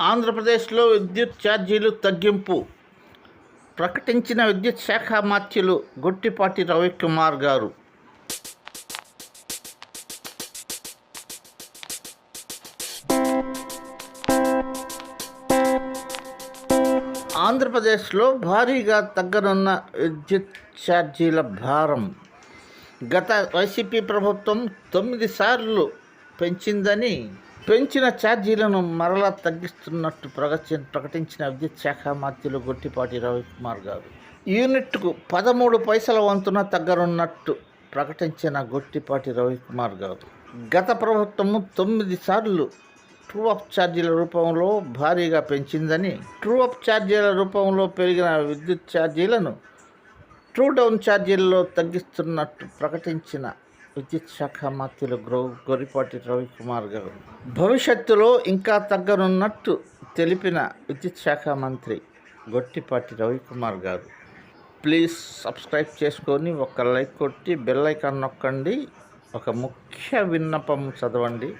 ఆంధ్రప్రదేశ్లో విద్యుత్ ఛార్జీలు తగ్గింపు. ప్రకటించిన విద్యుత్ శాఖ మార్చులు గొట్టిపాటి రవికుమార్ గారు. ఆంధ్రప్రదేశ్లో భారీగా తగ్గనున్న విద్యుత్ ఛార్జీల భారం. గత వైసీపీ ప్రభుత్వం తొమ్మిది సార్లు పెంచిందని పెంచిన ఛార్జీలను మరలా తగ్గిస్తున్నట్టు ప్రగతి ప్రకటించిన విద్యుత్ శాఖ మంత్రులు గొట్టిపాటి రవికుమార్ గారు. యూనిట్కు పదమూడు పైసల వంతున తగ్గనున్నట్టు ప్రకటించిన గొట్టిపాటి రవికుమార్ గారు. గత ప్రభుత్వము తొమ్మిది సార్లు ట్రూ అప్ ఛార్జీల రూపంలో భారీగా పెంచిందని ట్రూ అప్ ఛార్జీల రూపంలో పెరిగిన విద్యుత్ ఛార్జీలను ట్రూ డౌన్ ఛార్జీల్లో తగ్గిస్తున్నట్టు ప్రకటించిన విద్యుత్ శాఖ మంత్రులు గ్రో గొరిపాటి రవికుమార్ గారు. భవిష్యత్తులో ఇంకా తగ్గనున్నట్టు తెలిపిన విద్యుత్ శాఖ మంత్రి గొట్టిపాటి రవికుమార్ గారు. ప్లీజ్ సబ్స్క్రైబ్ చేసుకొని ఒక లైక్ కొట్టి బెల్ ఐకాన్ నొక్కండి. ఒక ముఖ్య విన్నపం చదవండి.